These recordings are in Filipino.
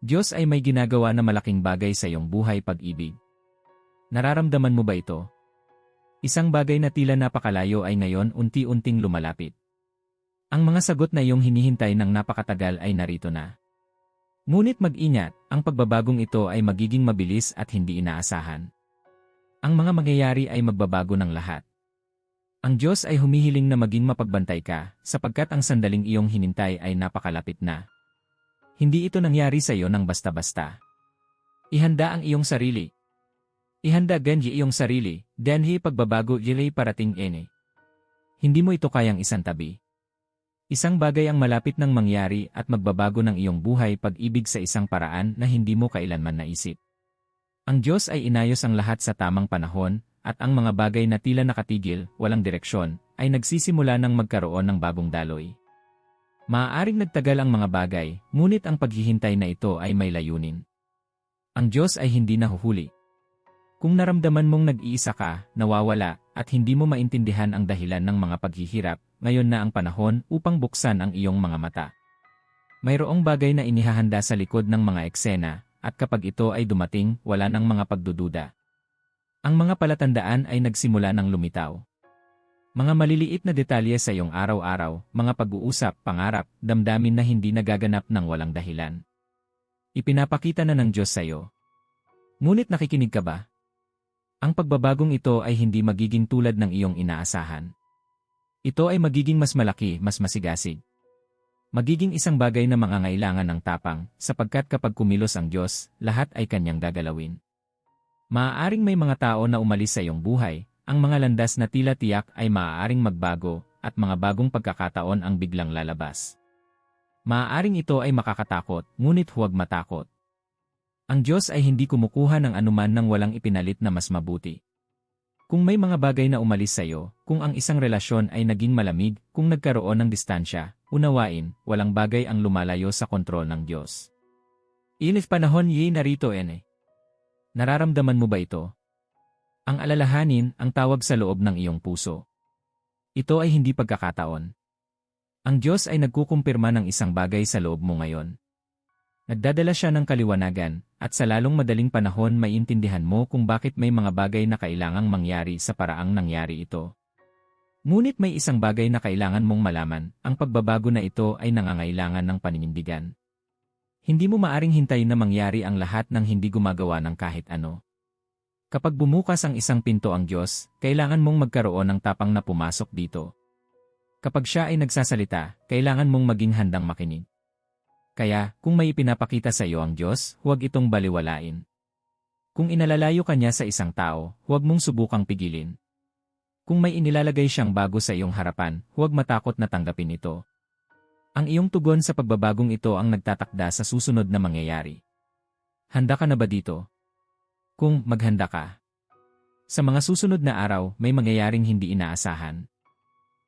Diyos ay may ginagawa na malaking bagay sa iyong buhay pag-ibig. Nararamdaman mo ba ito? Isang bagay na tila napakalayo ay ngayon unti-unting lumalapit. Ang mga sagot na iyong hinihintay ng napakatagal ay narito na. Ngunit mag-ingat, ang pagbabagong ito ay magiging mabilis at hindi inaasahan. Ang mga mangyayari ay magbabago ng lahat. Ang Diyos ay humihiling na maging mapagbantay ka, sapagkat ang sandaling iyong hinintay ay napakalapit na. Hindi ito nangyari sa iyo ng basta-basta. Ihanda ang iyong sarili. Ihanda ganji iyong sarili, denhi pagbabago yilay parating ene. Hindi mo ito kayang isang tabi. Isang bagay ang malapit ng mangyari at magbabago ng iyong buhay pag-ibig sa isang paraan na hindi mo kailanman naisip. Ang Diyos ay inayos ang lahat sa tamang panahon, at ang mga bagay na tila nakatigil, walang direksyon, ay nagsisimula ng magkaroon ng bagong daloy. Maaaring nagtagal ang mga bagay, ngunit ang paghihintay na ito ay may layunin. Ang Diyos ay hindi nahuhuli. Kung naramdaman mong nag-iisa ka, nawawala, at hindi mo maintindihan ang dahilan ng mga paghihirap, ngayon na ang panahon upang buksan ang iyong mga mata. Mayroong bagay na inihahanda sa likod ng mga eksena, at kapag ito ay dumating, wala ng mga pagdududa. Ang mga palatandaan ay nagsimula ng lumitaw. Mga maliliit na detalye sa iyong araw-araw, mga pag-uusap, pangarap, damdamin na hindi nagaganap ng walang dahilan. Ipinapakita na ng Diyos sa iyo. Ngunit nakikinig ka ba? Ang pagbabagong ito ay hindi magiging tulad ng iyong inaasahan. Ito ay magiging mas malaki, mas masigasig. Magiging isang bagay na mangangailangan ng tapang, sapagkat kapag kumilos ang Diyos, lahat ay kanyang gagalawin. Maaaring may mga tao na umalis sa iyong buhay, ang mga landas na tila tiyak ay maaaring magbago at mga bagong pagkakataon ang biglang lalabas. Maaaring ito ay makakatakot, ngunit huwag matakot. Ang Diyos ay hindi kumukuha ng anuman nang walang ipinalit na mas mabuti. Kung may mga bagay na umalis sa iyo, kung ang isang relasyon ay naging malamig, kung nagkaroon ng distansya, unawain, walang bagay ang lumalayo sa kontrol ng Diyos. Inif panahon yi narito ene. Nararamdaman mo ba ito? Ang alalahanin ang tawag sa loob ng iyong puso. Ito ay hindi pagkakataon. Ang Diyos ay nagkukumpirma ng isang bagay sa loob mo ngayon. Nagdadala siya ng kaliwanagan, at sa lalong madaling panahon maiintindihan mo kung bakit may mga bagay na kailangang mangyari sa paraang nangyari ito. Ngunit may isang bagay na kailangan mong malaman, ang pagbabago na ito ay nangangailangan ng paninindigan. Hindi mo maaring hintayin na mangyari ang lahat ng hindi gumagawa ng kahit ano. Kapag bumukas ang isang pinto ang Diyos, kailangan mong magkaroon ng tapang na pumasok dito. Kapag siya ay nagsasalita, kailangan mong maging handang makinig. Kaya, kung may ipinapakita sa iyo ang Diyos, huwag itong baliwalain. Kung inalalayo ka niya sa isang tao, huwag mong subukang pigilin. Kung may inilalagay siyang bago sa iyong harapan, huwag matakot na tanggapin ito. Ang iyong tugon sa pagbabagong ito ang nagtatakda sa susunod na mangyayari. Handa ka na ba dito? Kung maghanda ka. Sa mga susunod na araw, may mangyayaring hindi inaasahan.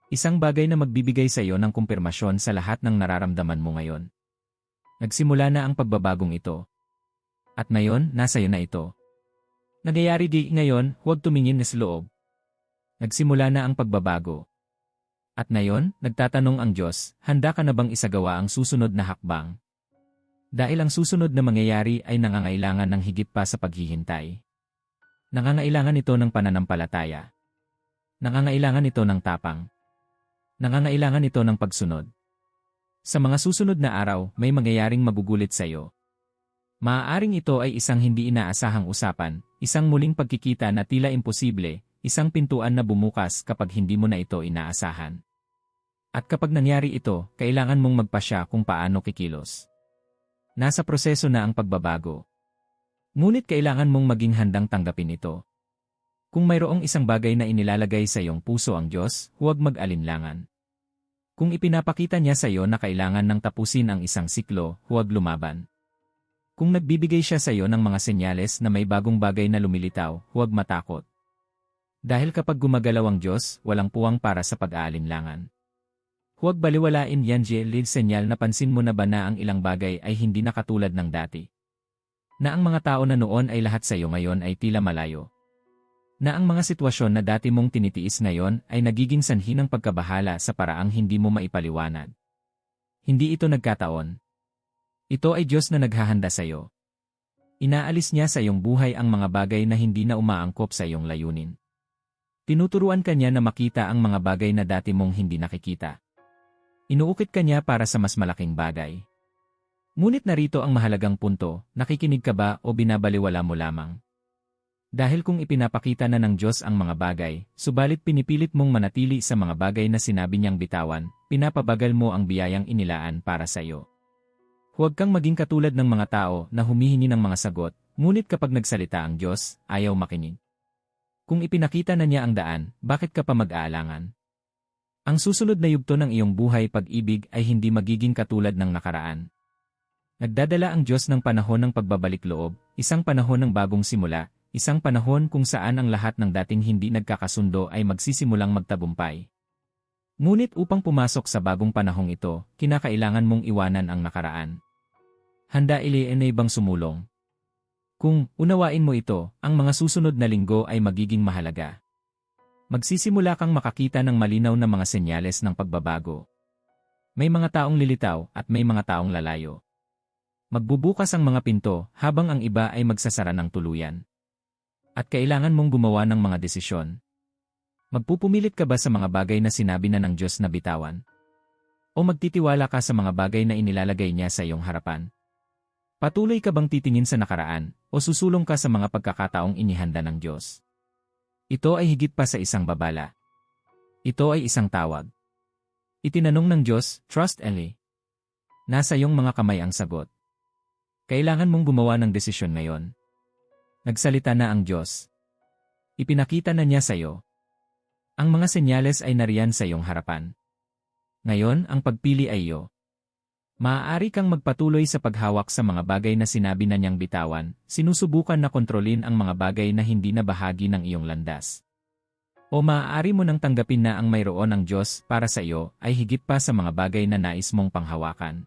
Isang bagay na magbibigay sa iyo ng kumpirmasyon sa lahat ng nararamdaman mo ngayon. Nagsimula na ang pagbabagong ito. At ngayon, nasa iyo na ito. Nagyayari di ngayon, huwag tumingin na sa loob. Nagsimula na ang pagbabago. At ngayon, nagtatanong ang Diyos, handa ka na bang isagawa ang susunod na hakbang? Dahil ang susunod na mangyayari ay nangangailangan ng higit pa sa paghihintay. Nangangailangan ito ng pananampalataya. Nangangailangan ito ng tapang. Nangangailangan ito ng pagsunod. Sa mga susunod na araw, may mangyayaring magugulit sa iyo. Maaaring ito ay isang hindi inaasahang usapan, isang muling pagkikita na tila imposible, isang pintuan na bumukas kapag hindi mo na ito inaasahan. At kapag nangyari ito, kailangan mong magpasya kung paano kikilos. Nasa proseso na ang pagbabago. Ngunit kailangan mong maging handang tanggapin ito. Kung mayroong isang bagay na inilalagay sa iyong puso ang Diyos, huwag mag-alinlangan. Kung ipinapakita niya sa iyo na kailangan ng tapusin ang isang siklo, huwag lumaban. Kung nagbibigay siya sa iyo ng mga senyales na may bagong bagay na lumilitaw, huwag matakot. Dahil kapag gumagalaw ang Diyos, walang puwang para sa pag-aalinlangan. Huwag baliwalain yan lead senyal na pansin mo na ba na ang ilang bagay ay hindi nakatulad ng dati. Na ang mga tao na noon ay lahat sa iyo ngayon ay tila malayo. Na ang mga sitwasyon na dati mong tinitiis ngayon ay nagiging sanhi ng pagkabahala sa paraang hindi mo maipaliwanag. Hindi ito nagkataon. Ito ay Diyos na naghahanda sa iyo. Inaalis niya sa iyong buhay ang mga bagay na hindi na umaangkop sa iyong layunin. Tinuturuan ka niya na makita ang mga bagay na dati mong hindi nakikita. Inuukit ka niya para sa mas malaking bagay. Ngunit narito ang mahalagang punto, nakikinig ka ba o binabaliwala mo lamang? Dahil kung ipinapakita na ng Diyos ang mga bagay, subalit pinipilit mong manatili sa mga bagay na sinabi niyang bitawan, pinapabagal mo ang biyayang inilaan para sa iyo. Huwag kang maging katulad ng mga tao na humihingi ng mga sagot, ngunit kapag nagsalita ang Diyos, ayaw makinig. Kung ipinakita na niya ang daan, bakit ka pa mag-aalangan? Ang susunod na yugto ng iyong buhay pag-ibig ay hindi magiging katulad ng nakaraan. Nagdadala ang Diyos ng panahon ng pagbabalik loob, isang panahon ng bagong simula, Isang panahon kung saan ang lahat ng dating hindi nagkakasundo ay magsisimulang magtabumpay. Ngunit upang pumasok sa bagong panahong ito, kinakailangan mong iwanan ang nakaraan. Handa ilienay bang sumulong? Kung unawain mo ito, ang mga susunod na linggo ay magiging mahalaga. Magsisimula kang makakita ng malinaw na mga senyales ng pagbabago. May mga taong lilitaw at may mga taong lalayo. Magbubukas ang mga pinto habang ang iba ay magsasara ng tuluyan. At kailangan mong gumawa ng mga desisyon. Magpupumilit ka ba sa mga bagay na sinabi na ng Diyos na bitawan? O magtitiwala ka sa mga bagay na inilalagay niya sa iyong harapan? Patuloy ka bang titingin sa nakaraan o susulong ka sa mga pagkakataong inihanda ng Diyos? Ito ay higit pa sa isang babala. Ito ay isang tawag. Itinanong ng Diyos, Trust Ellie. Nasa iyong mga kamay ang sagot. Kailangan mong gumawa ng desisyon ngayon. Nagsalita na ang Diyos. Ipinakita na niya sa iyo. Ang mga senyales ay nariyan sa iyong harapan. Ngayon, ang pagpili ay iyo. Maaari kang magpatuloy sa paghawak sa mga bagay na sinabi na niyang bitawan, sinusubukan na kontrolin ang mga bagay na hindi na bahagi ng iyong landas. O maaari mo nang tanggapin na ang mayroon ng Diyos para sa iyo ay higit pa sa mga bagay na nais mong panghawakan.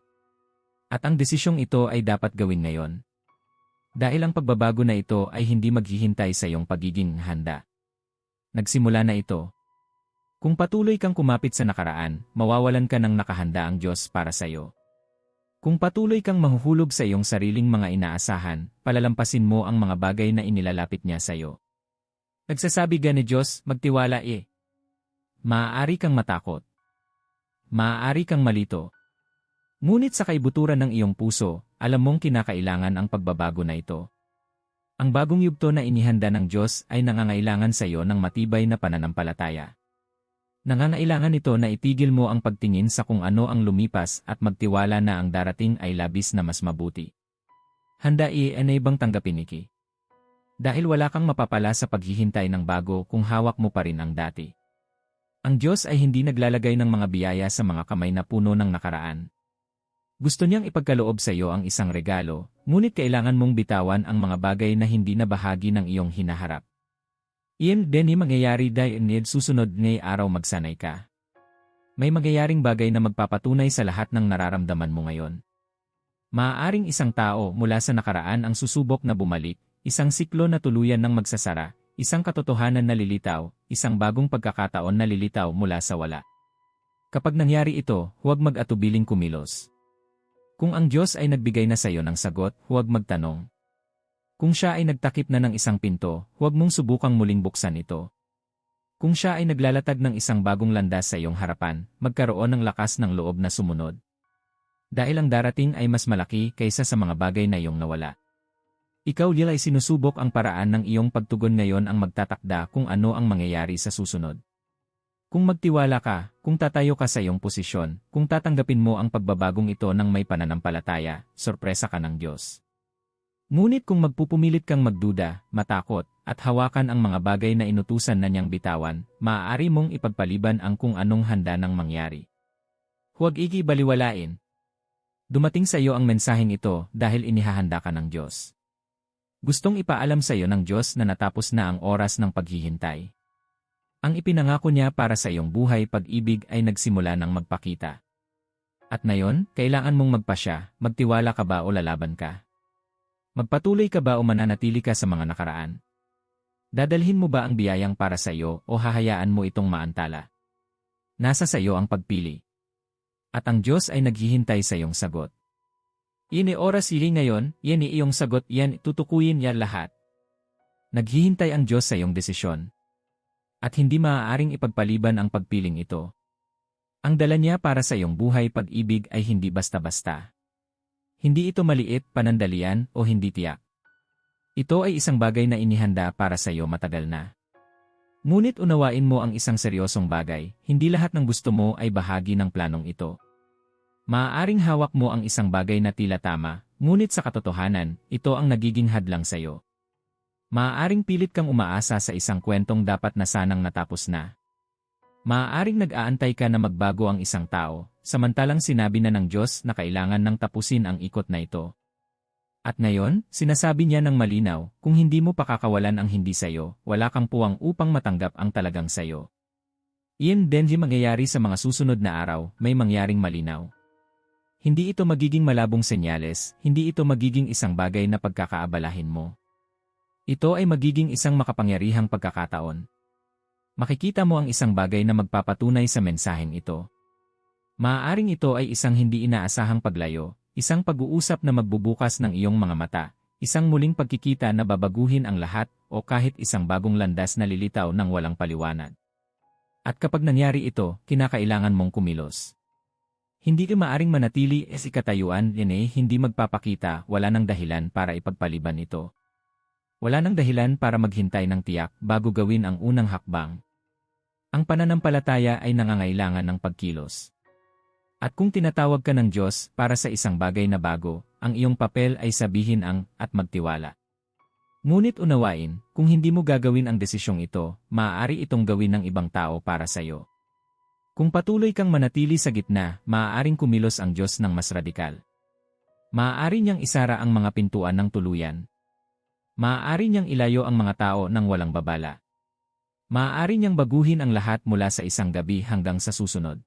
At ang desisyong ito ay dapat gawin ngayon. Dahil ang pagbabago na ito ay hindi maghihintay sa iyong pagiging handa. Nagsimula na ito. Kung patuloy kang kumapit sa nakaraan, mawawalan ka ng nakahanda ang Diyos para sa iyo. Kung patuloy kang mahuhulog sa iyong sariling mga inaasahan, palalampasin mo ang mga bagay na inilalapit niya sa iyo. Nagsasabi ga ni Diyos, magtiwala eh. Maaari kang matakot. Maaari kang malito. Ngunit sa kaibuturan ng iyong puso, alam mong kinakailangan ang pagbabago na ito. Ang bagong yugto na inihanda ng Diyos ay nangangailangan sa iyo ng matibay na pananampalataya. Nangangailangan ito na itigil mo ang pagtingin sa kung ano ang lumipas at magtiwala na ang darating ay labis na mas mabuti. Handa i-enay bang tanggapin iki? Dahil wala kang mapapala sa paghihintay ng bago kung hawak mo pa rin ang dati. Ang Diyos ay hindi naglalagay ng mga biyaya sa mga kamay na puno ng nakaraan. Gusto niyang ipagkaloob sa iyo ang isang regalo, ngunit kailangan mong bitawan ang mga bagay na hindi na bahagi ng iyong hinaharap. Iyan din mangyayari dahil nid susunod ni araw magsanay ka. May magyayaring bagay na magpapatunay sa lahat ng nararamdaman mo ngayon. Maaaring isang tao mula sa nakaraan ang susubok na bumalik, isang siklo na tuluyan ng magsasara, isang katotohanan na lilitaw, isang bagong pagkakataon na lilitaw mula sa wala. Kapag nangyari ito, huwag mag-atubiling kumilos. Kung ang Diyos ay nagbigay na sa iyo ng sagot, huwag magtanong. Kung siya ay nagtakip na ng isang pinto, huwag mong subukang muling buksan ito. Kung siya ay naglalatag ng isang bagong landas sa iyong harapan, magkaroon ng lakas ng loob na sumunod. Dahil ang darating ay mas malaki kaysa sa mga bagay na iyong nawala. Ikaw ay sinusubok ang paraan ng iyong pagtugon ngayon ang magtatakda kung ano ang mangyayari sa susunod. Kung magtiwala ka, kung tatayo ka sa iyong posisyon, kung tatanggapin mo ang pagbabagong ito ng may pananampalataya, sorpresa ka ng Diyos. Ngunit kung magpupumilit kang magduda, matakot, at hawakan ang mga bagay na inutusan na niyang bitawan, maaari mong ipagpaliban ang kung anong handa ng mangyari. Huwag ikibaliwalain. Dumating sa iyo ang mensaheng ito dahil inihahanda ka ng Diyos. Gustong ipaalam sa iyo ng Diyos na natapos na ang oras ng paghihintay. Ang ipinangako niya para sa iyong buhay pag-ibig ay nagsimula ng magpakita. At ngayon, kailangan mong magpasya, magtiwala ka ba o lalaban ka? Magpatuloy ka ba o mananatili ka sa mga nakaraan? Dadalhin mo ba ang biyayang para sa iyo o hahayaan mo itong maantala? Nasa sa iyo ang pagpili. At ang Diyos ay naghihintay sa iyong sagot. Ini oras ili ngayon, yan iyong sagot yan tutukuyin yan lahat. Naghihintay ang Diyos sa iyong desisyon. At hindi maaaring ipagpaliban ang pagpiling ito. Ang dala niya para sa iyong buhay pag-ibig ay hindi basta-basta. Hindi ito maliit, panandalian, o hindi tiyak. Ito ay isang bagay na inihanda para sa iyo matagal na. Ngunit unawain mo ang isang seryosong bagay, hindi lahat ng gusto mo ay bahagi ng planong ito. Maaaring hawak mo ang isang bagay na tila tama, ngunit sa katotohanan, ito ang nagiging hadlang sa iyo. Maaaring pilit kang umaasa sa isang kwentong dapat na sanang natapos na. Maaaring nag-aantay ka na magbago ang isang tao, samantalang sinabi na ng Diyos na kailangan nang tapusin ang ikot na ito. At ngayon, sinasabi niya ng malinaw, kung hindi mo pakakawalan ang hindi sayo, wala kang puwang upang matanggap ang talagang sayo. Iyan din mangyayari sa mga susunod na araw, may mangyaring malinaw. Hindi ito magiging malabong senyales, hindi ito magiging isang bagay na pagkakaabalahin mo. Ito ay magiging isang makapangyarihang pagkakataon. Makikita mo ang isang bagay na magpapatunay sa mensaheng ito. Maaaring ito ay isang hindi inaasahang paglayo, isang pag-uusap na magbubukas ng iyong mga mata, isang muling pagkikita na babaguhin ang lahat o kahit isang bagong landas na lilitaw ng walang paliwanag. At kapag nangyari ito, kinakailangan mong kumilos. Hindi ka maaring manatili es ikatayuan, ine hindi magpapakita, wala nang dahilan para ipagpaliban ito. Wala nang dahilan para maghintay ng tiyak bago gawin ang unang hakbang. Ang pananampalataya ay nangangailangan ng pagkilos. At kung tinatawag ka ng Diyos para sa isang bagay na bago, ang iyong papel ay sabihin ang at magtiwala. Ngunit unawain, kung hindi mo gagawin ang desisyong ito, maaari itong gawin ng ibang tao para sa iyo. Kung patuloy kang manatili sa gitna, maaaring kumilos ang Diyos ng mas radikal. Maaari niyang isara ang mga pintuan ng tuluyan. Maaari niyang ilayo ang mga tao ng walang babala. Maaari niyang baguhin ang lahat mula sa isang gabi hanggang sa susunod.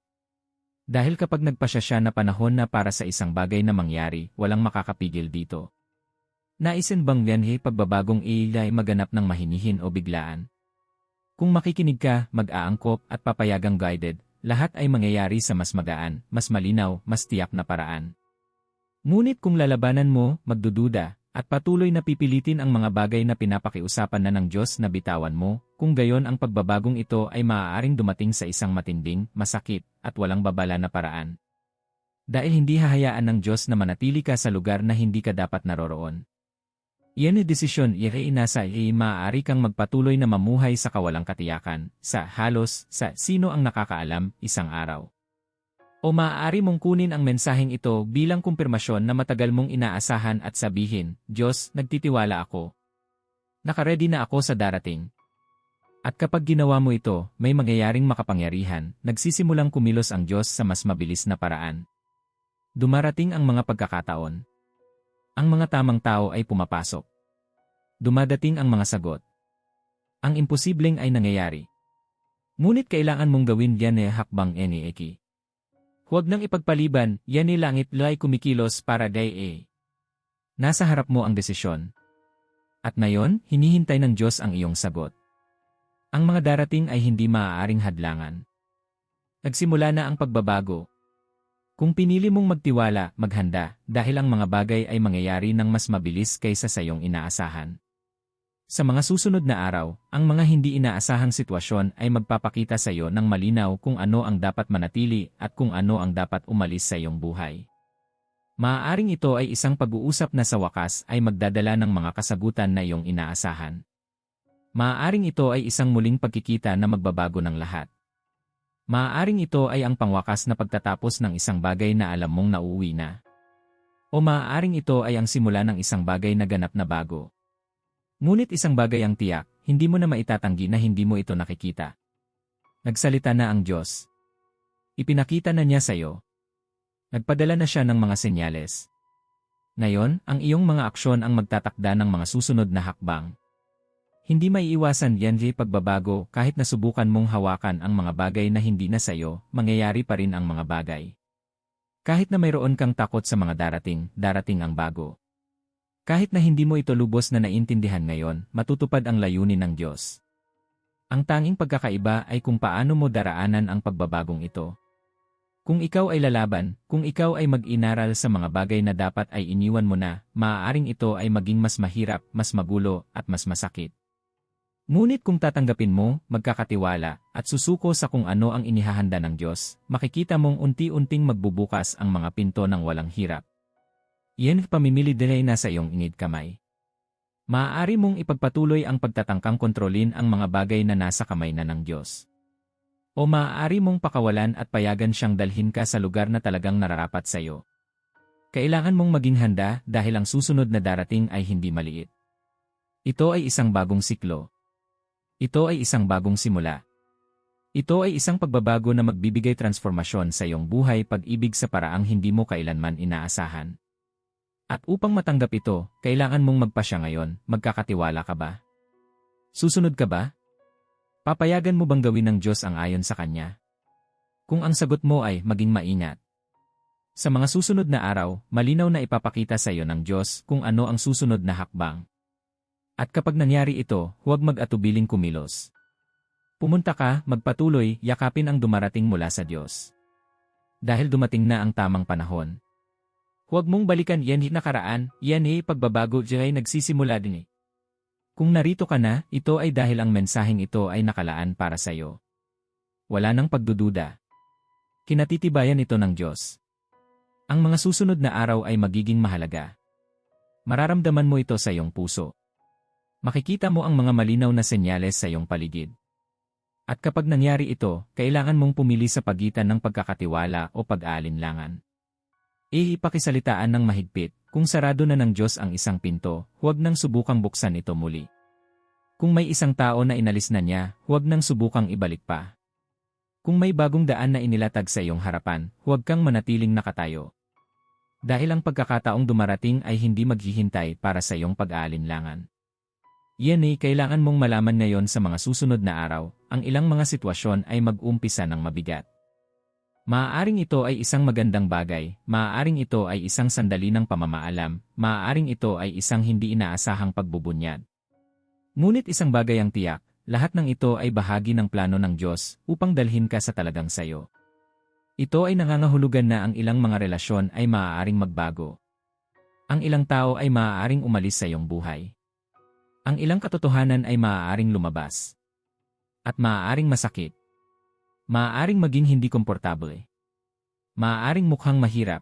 Dahil kapag nagpasya siya na panahon na para sa isang bagay na mangyari, walang makakapigil dito. Naisin bang ganhe pagbabagong iilay maganap ng mahinihin o biglaan? Kung makikinig ka, mag-aangkop at papayagang guided, lahat ay mangyayari sa mas magaan, mas malinaw, mas tiyak na paraan. Ngunit kung lalabanan mo, magdududa, at patuloy na pipilitin ang mga bagay na pinapakiusapan na ng Diyos na bitawan mo, kung gayon ang pagbabagong ito ay maaaring dumating sa isang matinding, masakit, at walang babala na paraan. Dahil hindi hahayaan ng Diyos na manatili ka sa lugar na hindi ka dapat naroroon. Iyan ay desisyon inasa ay maaari kang magpatuloy na mamuhay sa kawalang katiyakan, sa halos, sa sino ang nakakaalam, isang araw. O maaari mong kunin ang mensaheng ito bilang kumpirmasyon na matagal mong inaasahan at sabihin, Diyos, nagtitiwala ako. Nakaredy na ako sa darating. At kapag ginawa mo ito, may mangyayaring makapangyarihan, nagsisimulang kumilos ang Diyos sa mas mabilis na paraan. Dumarating ang mga pagkakataon ang mga tamang tao ay pumapasok. Dumadating ang mga sagot. Ang imposibleng ay nangyayari. Ngunit kailangan mong gawin yan e hakbang enieki. Huwag nang ipagpaliban, yan ni langit lay kumikilos para day e. Nasa harap mo ang desisyon. At ngayon, hinihintay ng Diyos ang iyong sagot. Ang mga darating ay hindi maaaring hadlangan. Nagsimula na ang pagbabago, kung pinili mong magtiwala, maghanda, dahil ang mga bagay ay mangyayari ng mas mabilis kaysa sa iyong inaasahan. Sa mga susunod na araw, ang mga hindi inaasahang sitwasyon ay magpapakita sa iyo ng malinaw kung ano ang dapat manatili at kung ano ang dapat umalis sa iyong buhay. Maaaring ito ay isang pag-uusap na sa wakas ay magdadala ng mga kasagutan na iyong inaasahan. Maaaring ito ay isang muling pagkikita na magbabago ng lahat. Maaaring ito ay ang pangwakas na pagtatapos ng isang bagay na alam mong nauuwi na. O maaaring ito ay ang simula ng isang bagay na ganap na bago. Ngunit isang bagay ang tiyak, hindi mo na maitatanggi na hindi mo ito nakikita. Nagsalita na ang Diyos. Ipinakita na niya sa iyo. Nagpadala na siya ng mga senyales. Ngayon, ang iyong mga aksyon ang magtatakda ng mga susunod na hakbang. Hindi maiiwasan yan di pagbabago kahit nasubukan mong hawakan ang mga bagay na hindi na sayo, mangyayari pa rin ang mga bagay. Kahit na mayroon kang takot sa mga darating, darating ang bago. Kahit na hindi mo ito lubos na naintindihan ngayon, matutupad ang layunin ng Diyos. Ang tanging pagkakaiba ay kung paano mo daraanan ang pagbabagong ito. Kung ikaw ay lalaban, kung ikaw ay mag-inaral sa mga bagay na dapat ay iniwan mo na, maaaring ito ay maging mas mahirap, mas magulo, at mas masakit. Ngunit kung tatanggapin mo, magkakatiwala, at susuko sa kung ano ang inihahanda ng Diyos, makikita mong unti-unting magbubukas ang mga pinto ng walang hirap. Yan pamimili din ay nasa iyong ingid kamay. Maaari mong ipagpatuloy ang pagtatangkang kontrolin ang mga bagay na nasa kamay na ng Diyos. O maaari mong pakawalan at payagan siyang dalhin ka sa lugar na talagang nararapat sa iyo. Kailangan mong maging handa dahil ang susunod na darating ay hindi maliit. Ito ay isang bagong siklo. Ito ay isang bagong simula. Ito ay isang pagbabago na magbibigay transformasyon sa iyong buhay pag-ibig sa paraang hindi mo kailanman inaasahan. At upang matanggap ito, kailangan mong magpasya ngayon, magkakatiwala ka ba? Susunod ka ba? Papayagan mo bang gawin ng Diyos ang ayon sa Kanya? Kung ang sagot mo ay maging maingat. Sa mga susunod na araw, malinaw na ipapakita sa iyo ng Diyos kung ano ang susunod na hakbang. At kapag nangyari ito, huwag mag-atubiling kumilos. Pumunta ka, magpatuloy, yakapin ang dumarating mula sa Diyos. Dahil dumating na ang tamang panahon. Huwag mong balikan yan nakaraan, yan eh pagbabago ay nagsisimula din eh. Kung narito ka na, ito ay dahil ang mensaheng ito ay nakalaan para sa iyo. Wala nang pagdududa. Kinatitibayan ito ng Diyos. Ang mga susunod na araw ay magiging mahalaga. Mararamdaman mo ito sa iyong puso. Makikita mo ang mga malinaw na senyales sa iyong paligid. At kapag nangyari ito, kailangan mong pumili sa pagitan ng pagkakatiwala o pag-aalinlangan. Iipakisalitaan ng mahigpit, kung sarado na ng Diyos ang isang pinto, huwag nang subukang buksan ito muli. Kung may isang tao na inalis na niya, huwag nang subukang ibalik pa. Kung may bagong daan na inilatag sa iyong harapan, huwag kang manatiling nakatayo. Dahil ang pagkakataong dumarating ay hindi maghihintay para sa iyong pag-aalinlangan. Yan ay kailangan mong malaman ngayon sa mga susunod na araw, ang ilang mga sitwasyon ay mag-umpisa ng mabigat. Maaaring ito ay isang magandang bagay, maaaring ito ay isang sandali ng pamamaalam, maaaring ito ay isang hindi inaasahang pagbubunyad. Ngunit isang bagay ang tiyak, lahat ng ito ay bahagi ng plano ng Diyos upang dalhin ka sa talagang sayo. Ito ay nangangahulugan na ang ilang mga relasyon ay maaaring magbago. Ang ilang tao ay maaaring umalis sa iyong buhay. Ang ilang katotohanan ay maaaring lumabas. At maaaring masakit. Maaaring maging hindi komportable. Maaaring mukhang mahirap.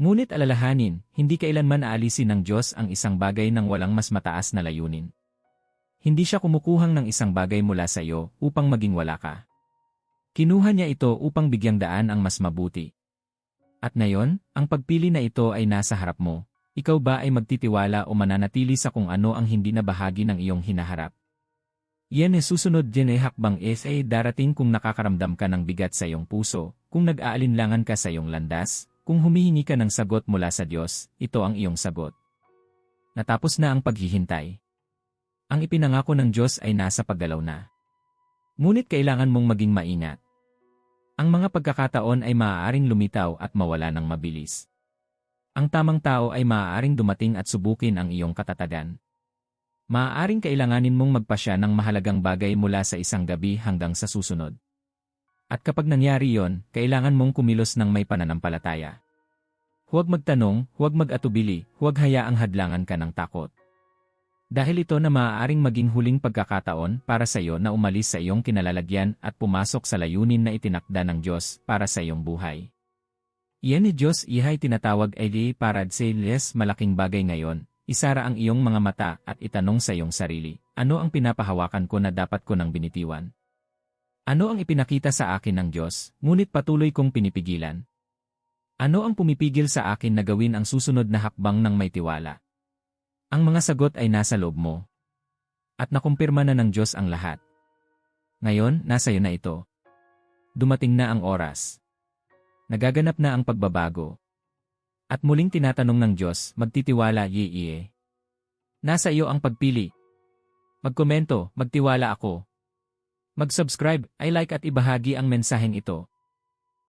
Ngunit alalahanin, hindi kailanman aalisin ng Diyos ang isang bagay ng walang mas mataas na layunin. Hindi siya kumukuhang ng isang bagay mula sa iyo upang maging wala ka. Kinuha niya ito upang bigyang daan ang mas mabuti. At ngayon, ang pagpili na ito ay nasa harap mo. Ikaw ba ay magtitiwala o mananatili sa kung ano ang hindi na bahagi ng iyong hinaharap? Yan e susunod din ay hakbang SA darating kung nakakaramdam ka ng bigat sa iyong puso, kung nag-aalinlangan ka sa iyong landas, kung humihingi ka ng sagot mula sa Diyos, ito ang iyong sagot. Natapos na ang paghihintay. Ang ipinangako ng Diyos ay nasa paggalaw na. Ngunit kailangan mong maging maingat. Ang mga pagkakataon ay maaaring lumitaw at mawala ng mabilis. Ang tamang tao ay maaaring dumating at subukin ang iyong katatagan. Maaaring kailanganin mong magpasya ng mahalagang bagay mula sa isang gabi hanggang sa susunod. At kapag nangyari yon, kailangan mong kumilos ng may pananampalataya. Huwag magtanong, huwag mag-atubili, huwag hayaang hadlangan ka ng takot. Dahil ito na maaaring maging huling pagkakataon para sa iyo na umalis sa iyong kinalalagyan at pumasok sa layunin na itinakda ng Diyos para sa iyong buhay. Iyan ni Diyos ihay tinatawag ay para sa les malaking bagay ngayon, Isara ang iyong mga mata at itanong sa iyong sarili, ano ang pinapahawakan ko na dapat ko nang binitiwan? Ano ang ipinakita sa akin ng Diyos, ngunit patuloy kong pinipigilan? Ano ang pumipigil sa akin na gawin ang susunod na hakbang ng may tiwala? Ang mga sagot ay nasa loob mo. At nakumpirma na ng Diyos ang lahat. Ngayon, nasa iyo na ito. Dumating na ang oras. Nagaganap na ang pagbabago. At muling tinatanong ng Diyos, magtitiwala ye iye. Nasa iyo ang pagpili. Magkomento, magtiwala ako. Mag-subscribe, ay like at ibahagi ang mensaheng ito.